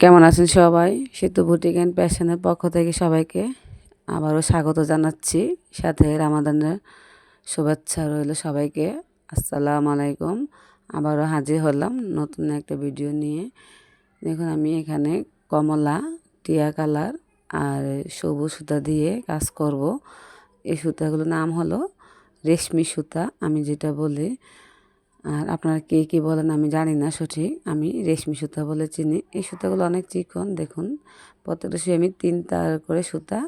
কেমন আছেন সবাই? সেতু বুটিক অ্যান্ড প্যাশনের পক্ষ থেকে সবাইকে আবারও স্বাগত জানাচ্ছি। সাথে রামাদানের শুভেচ্ছা রইল সবাইকে। আসসালামু আলাইকুম। আবারও হাজির হলাম নতুন একটা ভিডিও নিয়ে। দেখুন, আমি এখানে কমলা, টিয়া কালার আর সবুজ সুতা দিয়ে কাজ করব। এই সুতাগুলোর নাম হলো রেশমি সুতা, আমি যেটা বলি। আর আপনারা কে কী বলেন আমি জানি না সঠিক। আমি রেশমি সুতা বলে চিনি। এই সুতাগুলো অনেক চিকন, দেখুন। প্রত্যেকটা শুয়ে আমি তিন তার করে সুতা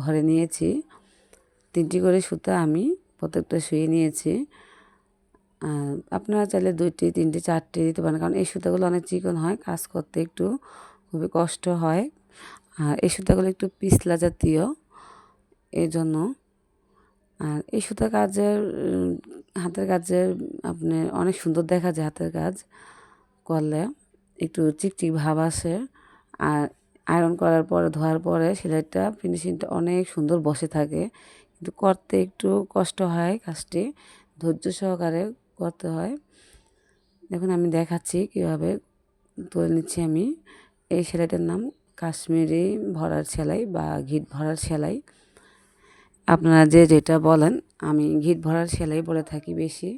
ভরে নিয়েছি। তিনটি করে সুতা আমি প্রত্যেকটা শুয়ে নিয়েছি। আপনারা চাইলে দুইটি, তিনটি, চারটি দিতে পারেন, কারণ এই সুতাগুলো অনেক চিকন হয়, কাজ করতে একটু খুবই কষ্ট হয়। আর এই সুতাগুলো একটু পিছলা জাতীয় এই জন্য আর এই সুতা কাজের হাতের কাজের আপনি অনেক সুন্দর দেখা যায় হাতের কাজ করলে। একটু চিকচিক ভাব আসে। আর আয়রন করার পরে, ধোয়ার পরে সেলাইটা ফিনিশিংটা অনেক সুন্দর বসে থাকে। কিন্তু করতে একটু কষ্ট হয় কাজটি। ধৈর্য সহকারে করতে হয়। দেখুন, আমি দেখাচ্ছি কীভাবে তুলে নিচ্ছি আমি। এই সেলাইটার নাম কাশ্মীরি ভরার সেলাই বা ঘিট ভরার সেলাই। আপনারা যে যেটা বলেন, আমি ঘিট ভরার সেলাই বলে থাকি বেশি।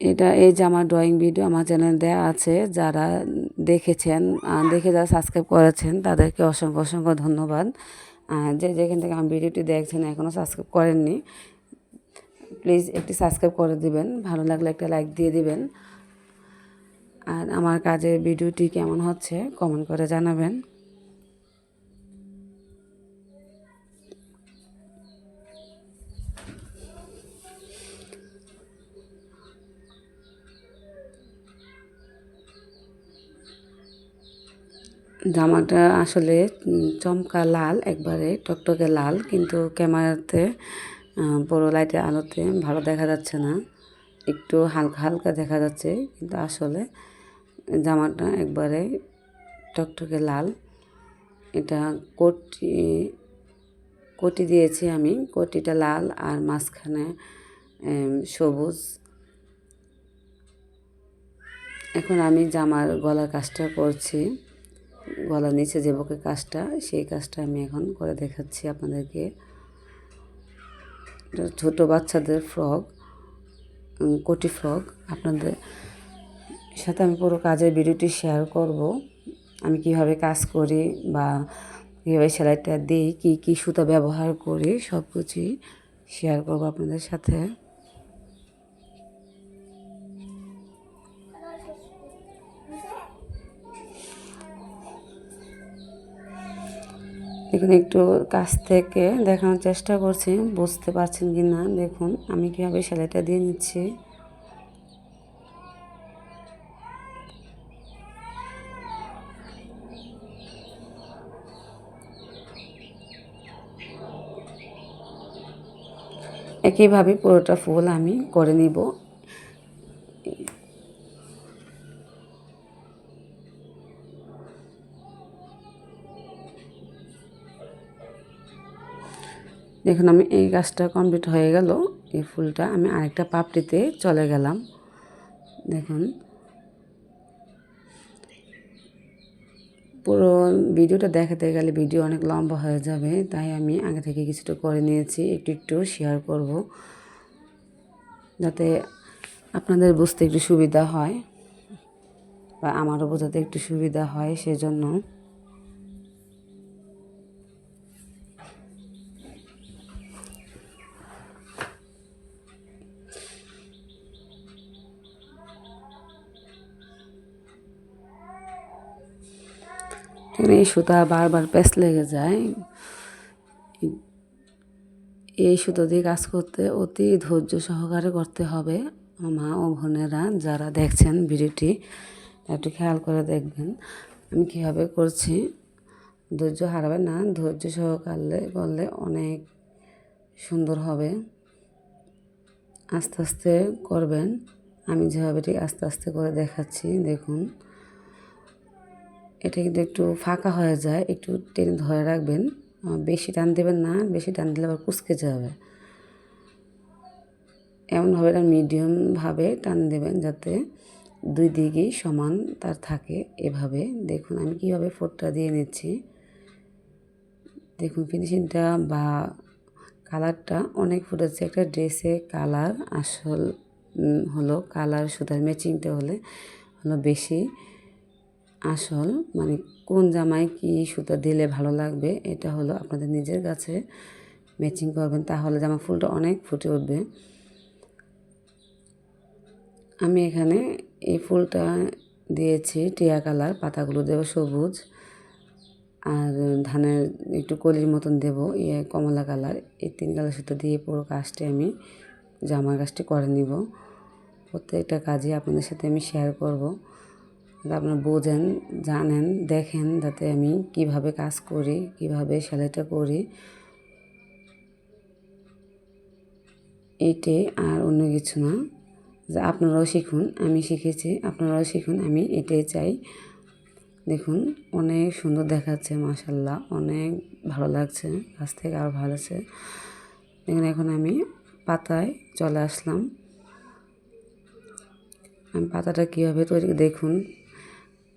এটা এই যে আমার ড্রয়িং ভিডিও আমার চ্যানেল দেওয়া আছে, যারা দেখেছেন দেখে যারা সাবস্ক্রাইব করেছেন, তাদেরকে অসংখ্য অসংখ্য ধন্যবাদ। যে যেখান থেকে আমি ভিডিওটি দেখছেন এখনও সাবস্ক্রাইব করেননি প্লিজ একটি সাবস্ক্রাইব করে দিবেন। ভালো লাগলে একটা লাইক দিয়ে দিবেন। আর আমার কাজের ভিডিওটি কেমন হচ্ছে কমেন্ট করে জানাবেন। জামাটা আসলে চমকা লাল একবারে, টকটকে লাল, কিন্তু ক্যামেরাতে বড় লাইটের আলোতে ভালো দেখা যাচ্ছে না। একটু হালকা হালকা দেখা যাচ্ছে, কিন্তু আসলে জামাটা একবারে টকটকে লাল। এটা কোটি কোটি দিয়েছি আমি, কোটিটা লাল আর মাঝখানে সবুজ। এখন আমি জামার গলার কাজটা করছি। গলার নিচে যে বকে কাজটা, সেই কাজটা আমি এখন করে দেখাচ্ছি আপনাদেরকে। ছোট বাচ্চাদের ফ্রক কোটি ফ্রক। আপনাদের সাথে আমি পুরো কাজের ভিডিওটি শেয়ার করব। আমি কীভাবে কাজ করি বা কীভাবে সেলাইটা দিই, কী কী সুতা ব্যবহার করি সব কিছুই শেয়ার করব আপনাদের সাথে। এখানে একটু কাছ থেকে দেখানোর চেষ্টা করছি, বুঝতে পারছেন কি না দেখুন, আমি কীভাবে সেলাইটা দিয়ে নিচ্ছি। একইভাবে পুরোটা ফুল আমি করে নিব। দেখুন, আমি এই গাছটা কমপ্লিট হয়ে গেল। এই ফুলটা আমি আরেকটা পাপড়িতে চলে গেলাম। দেখুন। পুরো ভিডিওটা দেখাতে গেলে ভিডিও অনেক লম্বা হয়ে যাবে, তাই আমি আগে থেকে কিছুটা করে নিয়েছি। একটু একটু শেয়ার করব যাতে আপনাদের বুঝতে একটু সুবিধা হয় বা আমারও বোঝাতে একটু সুবিধা হয়, সেজন্য। এই সুতা বারবার প্যাঁচ লেগে যায়। এই সুতো দিয়ে কাজ করতে অতি ধৈর্য সহকারে করতে হবে। মা ও বোনেরা যারা দেখছেন ভিডিওটি, একটু খেয়াল করে দেখবেন আমি কীভাবে করছি। ধৈর্য হারাবে না, ধৈর্য সহকারে করলে অনেক সুন্দর হবে। আস্তে আস্তে করবেন। আমি যেভাবে ঠিক আস্তে আস্তে করে দেখাচ্ছি, দেখুন। এটা কিন্তু একটু ফাঁকা হয়ে যায়, একটু টেনে ধরে রাখবেন। বেশি টান দেবেন না, বেশি টান দিলে আবার কুচকে যাবে। এমনভাবে এটা মিডিয়ামভাবে টান দেবেন যাতে দুই দিকেই সমান তার থাকে এভাবে। দেখুন আমি কীভাবে ফোটটা দিয়ে নিচ্ছি। দেখুন ফিনিশিংটা বা কালারটা অনেক ফুটেছে। একটা ড্রেসে কালার আসল হলো কালার সুতার ম্যাচিংটা হলে, হলো বেশি। আসল মানে কোন জামায় কি সুতা দিলে ভালো লাগবে, এটা হলো আপনাদের নিজের কাছে ম্যাচিং করবেন, তাহলে জামা ফুলটা অনেক ফুটে উঠবে। আমি এখানে এই ফুলটা দিয়েছি টিয়া কালার, পাতাগুলো দেব সবুজ, আর ধানের একটু কলির মতন দেব ইয়ে কমলা কালার, এই তিন কালার সুতো দিয়ে পুরো কাজটি আমি জামার কাজটি করে নিব। প্রত্যেকটা কাজই আপনাদের সাথে আমি শেয়ার করব। আপনারা বোঝেন, জানেন, দেখেন যাতে আমি কীভাবে কাজ করি, কীভাবে সেলাইটা করি। এটাই আর অন্য কিছু না। যে আপনারাও শিখুন, আমি শিখেছি, আপনারাও শিখুন, আমি এটাই চাই। দেখুন, অনেক সুন্দর দেখাচ্ছে মাসাল্লাহ অনেক ভালো লাগছে কাছ থেকে আরও ভালো আছে দেখুন, এখন আমি পাতায় চলে আসলাম। আমি পাতাটা কীভাবে তৈরি, দেখুন।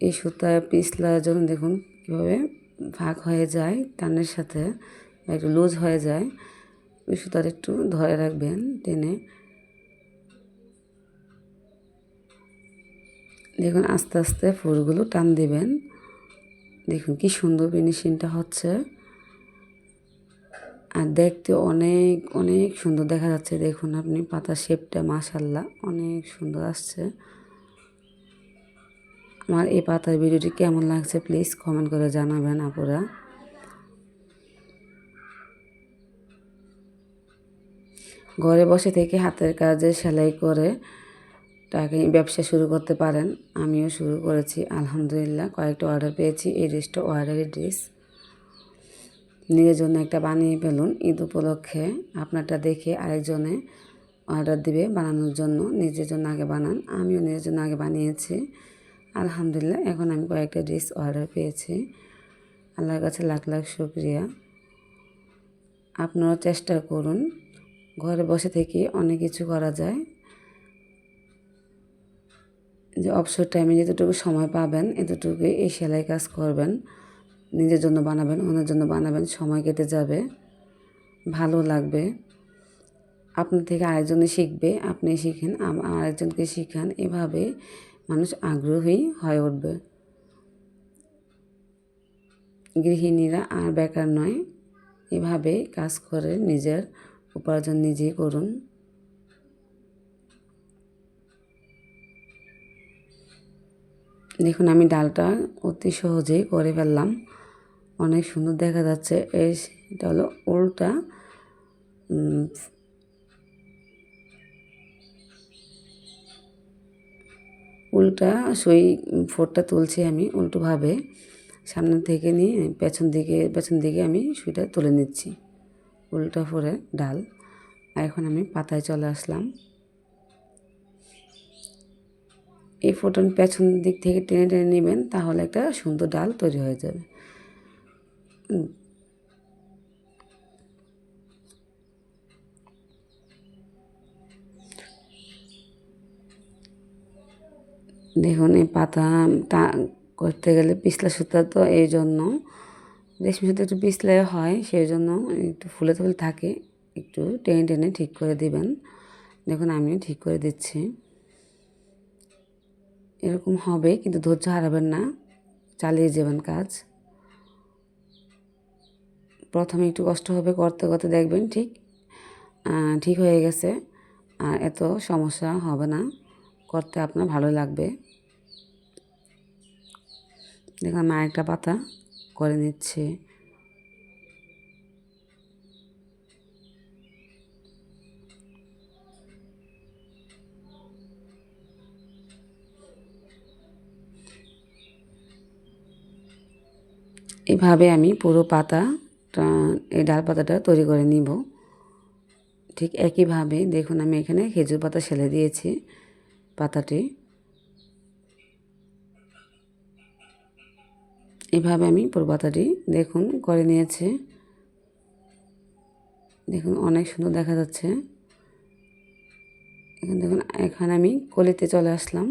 এই সুতায় পিছলার জন্য দেখুন কীভাবে ফাঁক হয়ে যায়, টানের সাথে একটু লুজ হয়ে যায় ওই সুতার একটু ধরে রাখবেন টেনে। দেখুন আস্তে আস্তে ফুলগুলো টান দিবেন। দেখুন কি সুন্দর ফিনিশিংটা হচ্ছে। আর দেখতে অনেক অনেক সুন্দর দেখা যাচ্ছে। দেখুন আপনি পাতা শেপটা মাসাল্লাহ অনেক সুন্দর আসছে। আমার এই পাতার ভিডিওটি কেমন লাগছে প্লিজ কমেন্ট করে জানাবেন আপুরা। ঘরে বসে থেকে হাতের কাজে সেলাই করে টাকা ব্যবসা শুরু করতে পারেন, আমিও শুরু করেছি, আলহামদুলিল্লাহ। কয়েকটা অর্ডার পেয়েছি, এই ড্রেসটা অর্ডারি ড্রেস নিজের জন্য একটা বানিয়ে ফেলুন, ঈদ উপলক্ষে আপনারটা দেখে আরেকজনে অর্ডার দিবে বানানোর জন্য। নিজের জন্য আগে বানান, আমিও নিজের জন্য আগে বানিয়েছি। আলহামদুলিল্লাহ, এখন আমি কয়েকটা ড্রেস অর্ডার পেয়েছি। আল্লাহর কাছে লাখ লাখ শুক্রিয়া। আপনারা চেষ্টা করুন। ঘরে বসে থেকে অনেক কিছু করা যায়। যে অবসর টাইমে যতটুকু সময় পাবেন এতটুকু এই সেলাই কাজ করবেন। নিজের জন্য বানাবেন, অন্যের জন্য বানাবেন, সময় কেটে যাবে। ভালো লাগবে। আপনার থেকে আরেকজনে শিখবে, আপনি শিখেন আরেকজনকে শিখান। এভাবে মানুষ আগ্রহী হয়ে উঠবে। গৃহিণীরা আর বেকার নয়, এভাবে কাজ করে নিজের উপার্জন নিজেই করুন। দেখুন, আমি ডালটা অতি সহজেই করে ফেললাম। অনেক সুন্দর দেখা যাচ্ছে। এই, এটা হলো উল্টা উল্টা সই ফোরটা তুলছি আমি উল্টোভাবে সামনে থেকে নিয়ে পেছন দিকে পেছন দিকে আমি সুইটা তুলে নিচ্ছি, উল্টা ফোরে ডাল। আর এখন আমি পাতায় চলে আসলাম। এই ফোটন পেছন দিক থেকে টেনে টেনে নেবেন, তাহলে একটা সুন্দর ডাল তৈরি হয়ে যাবে। দেখুন এই পাতা করতে গেলে পিছলা সুতা তো এই জন্য। রেশমি সুতা একটু পিছলে হয়, সেই জন্য একটু ফুলে ফুলে থাকে, একটু টেনে টেনে ঠিক করে দিবেন। দেখুন আমি ঠিক করে দিচ্ছি। এরকম হবে, কিন্তু ধৈর্য হারাবেন না, চালিয়ে যাবেন কাজ। প্রথমে একটু কষ্ট হবে, করতে করতে দেখবেন ঠিক ঠিক হয়ে গেছে, আর এত সমস্যা হবে না। করতে আপনার ভালো লাগবে। দেখুন আমি আরেকটা পাতা করে নিচ্ছি। এভাবে আমি পুরো পাতা এই ডাল পাতাটা তৈরি করে নিব। ঠিক একইভাবে দেখুন আমি এখানে খেজুর পাতা সেলে দিয়েছি। পাতাটি। এভাবে আমি পুরো পাতাটি দেখুন করে নিয়েছে। দেখুন অনেক সুন্দর দেখা যাচ্ছে। এখানে দেখুন, এখন আমি কলিতে চলে আসলাম।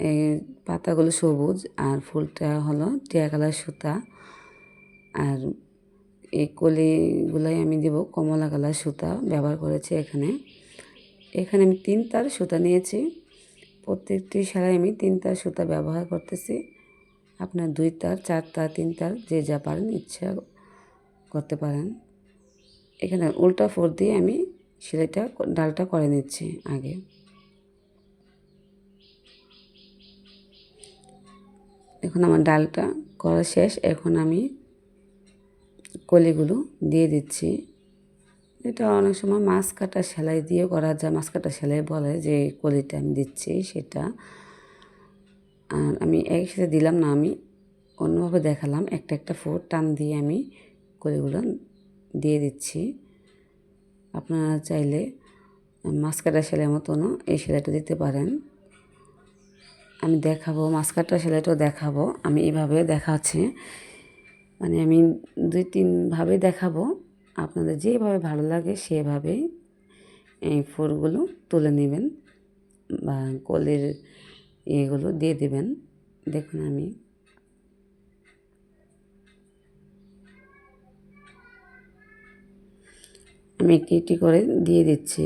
এই পাতাগুলো সবুজ আর ফুলটা হলো টিয়া কালার সুতা। আর এই কলিগুলাই আমি দেব কমলা কালার সুতা ব্যবহার করেছি এখানে। এখানে আমি তিন তার সুতা নিয়েছি। প্রত্যেকটি সেলাই আমি তিন তার সুতা ব্যবহার করতেছি। আপনার দুই তার চার তার তিন তার যে যা পারেন ইচ্ছা করতে পারেন। এখানে উল্টা ফোর দিয়ে আমি সেলাইটা ডালটা করে নিচ্ছি আগে। এখন আমার ডালটা করা শেষ। এখন আমি কলিগুলো দিয়ে দিচ্ছি। এটা অনেক সময় মাছ কাটা সেলাই দিয়ে করা যায়। মাছ কাটা সেলাই বলে যে কলিটা আমি দিচ্ছি সেটা। আর আমি একসাথে দিলাম না, আমি অন্যভাবে দেখালাম। একটা একটা ফোর টান দিয়ে আমি কলিগুলো দিয়ে দিচ্ছি। আপনারা চাইলে মাছ কাটা সেলাই মতনও এই সেলাইটা দিতে পারেন। আমি দেখাবো, মাছ কাটা সেলাইটাও দেখাবো। আমি এইভাবে দেখাচ্ছি। মানে আমি দুই তিনভাবে দেখাবো। আপনাদের যেভাবে ভালো লাগে সেভাবে এই ফুলগুলো তুলে নেবেন বা কলের এগুলো দিয়ে দেবেন। দেখুন আমি। আমি একটি একটি করে দিয়ে দিচ্ছি।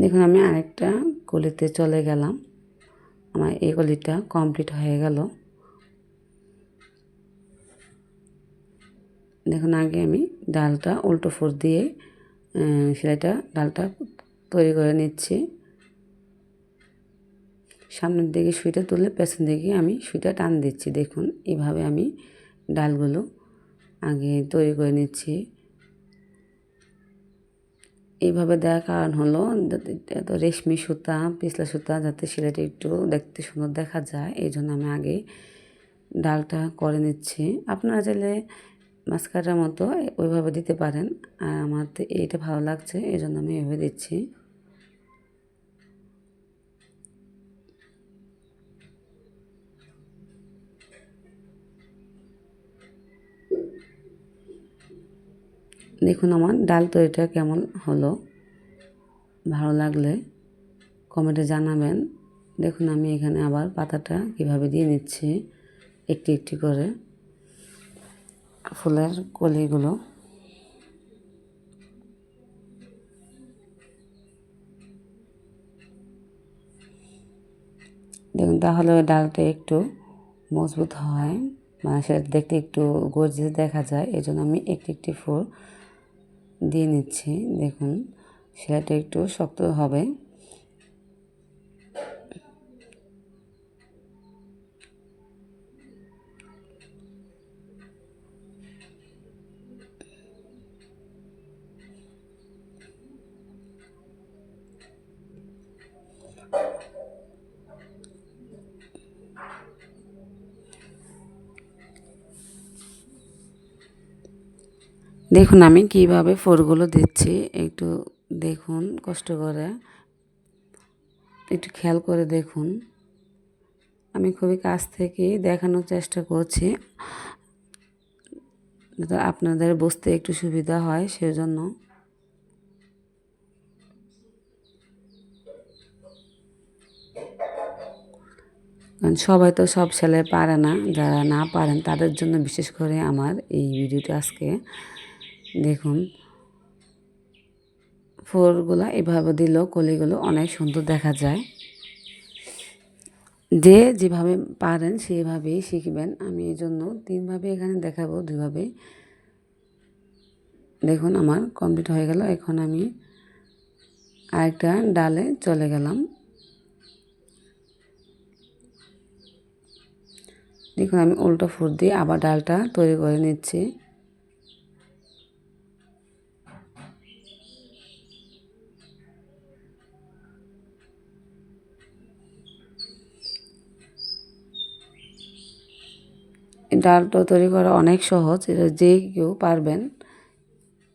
দেখুন, আমি আরেকটা কলিতে চলে গেলাম। আমার এই কলিটা কমপ্লিট হয়ে গেল। দেখুন, আগে আমি ডালটা উল্টো ফোর দিয়ে সেলাইটা, ডালটা তৈরি করে নিচ্ছি। সামনের দিকে সুইটা তুলে পেছন দিকে আমি সুইটা টান দিচ্ছি। দেখুন, এভাবে আমি ডালগুলো আগে তৈরি করে নিচ্ছি। এইভাবে দেওয়ার কারণ হলো এত রেশমি সুতা, পিছলা সুতা যাতে সেলাইটা একটু দেখতে সুন্দর দেখা যায়, এই জন্য আমি আগে ডালটা করে নিচ্ছি। আপনারা চাইলে মাস্কারের মতো ওইভাবে দিতে পারেন। আর আমার এইটা ভালো লাগছে, এই জন্য আমি এভাবে দিচ্ছি। দেখুন আমার ডাল তৈরিটা কেমন হলো। ভালো লাগলে কমেন্টে জানাবেন। দেখুন আমি এখানে আবার পাতাটা কীভাবে দিয়ে নিচ্ছি একটি একটি করে। ফুলের কলিগুলো। দেখুন তাহলে ওই ডালটা একটু মজবুত হয়। মানে সেটা দেখতে একটু গর্জিয়ে দেখা যায়। এই জন্য আমি একটি একটি ফুল দিয়ে নিচ্ছি দেখুন সেলাইটা একটু শক্ত হবে। দেখুন, আমি কীভাবে ফোরগুলো দিচ্ছি, একটু দেখুন, কষ্ট করে। একটু খেয়াল করে দেখুন। আমি খুবই কাছ থেকে দেখানোর চেষ্টা করছি আপনাদের বুঝতে একটু সুবিধা হয় সেজন্য। কারণ সবাই তো সব ছেলে পারে না, যারা না পারেন তাদের জন্য বিশেষ করে আমার এই ভিডিওটা আজকে। দেখুন, ফোরগুলো এভাবে দিলেও কলিগুলো অনেক সুন্দর দেখা যায়। যে যেভাবে পারেন সেভাবেই শিখবেন। আমি এই জন্য তিনভাবে এখানে দেখাবো দুইভাবে দেখুন, আমার কমপ্লিট হয়ে গেল। এখন আমি আরেকটা ডালে চলে গেলাম। দেখুন, আমি উল্টো ফুট দিয়ে আবার ডালটা তৈরি করে নিচ্ছি। ডালটা তৈরি করা অনেক সহজ, এটা যে কেউ পারবেন।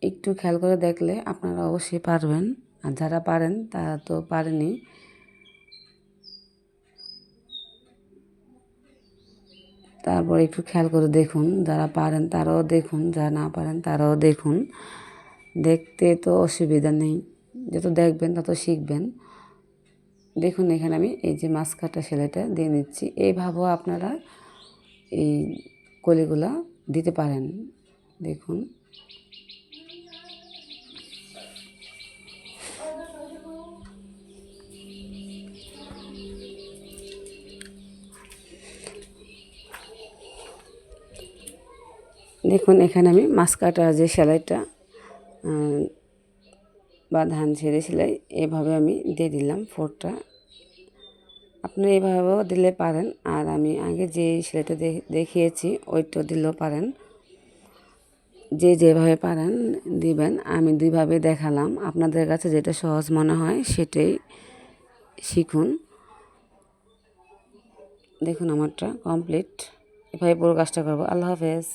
একটু খেয়াল করে দেখলে আপনারা অবশ্যই পারবেন। আর যারা পারেন, তারা তো পারেনি। তারপর একটু খেয়াল করে দেখুন, যারা পারেন তারাও দেখুন, যারা না পারেন তারাও দেখুন। দেখতে তো অসুবিধা নেই, যত দেখবেন তত শিখবেন। দেখুন এখানে আমি এই যে মাছ কাটা সেলাইটা দিয়ে নিচ্ছি। এইভাবেও আপনারা এই কলিগুলা দিতে পারেন। দেখুন। দেখুন, এখানে আমি মাছ যে সেলাইটা বা ধান ছেড়ে সেলাই, এভাবে আমি দিয়ে দিলাম ফোরটা। আপনি এভাবেও দিলে পারেন। আর আমি আগে যে সেলাইটা দেখিয়েছি, ওইটা দিলেও পারেন। যে যেভাবে পারেন, দিবেন। আমি দুইভাবে দেখালাম। আপনাদের কাছে যেটা সহজ মনে হয়, সেটাই শিখুন। দেখুন আমারটা কমপ্লিট এভাবে পুরো কাজটা করব। আল্লাহ হাফেজ।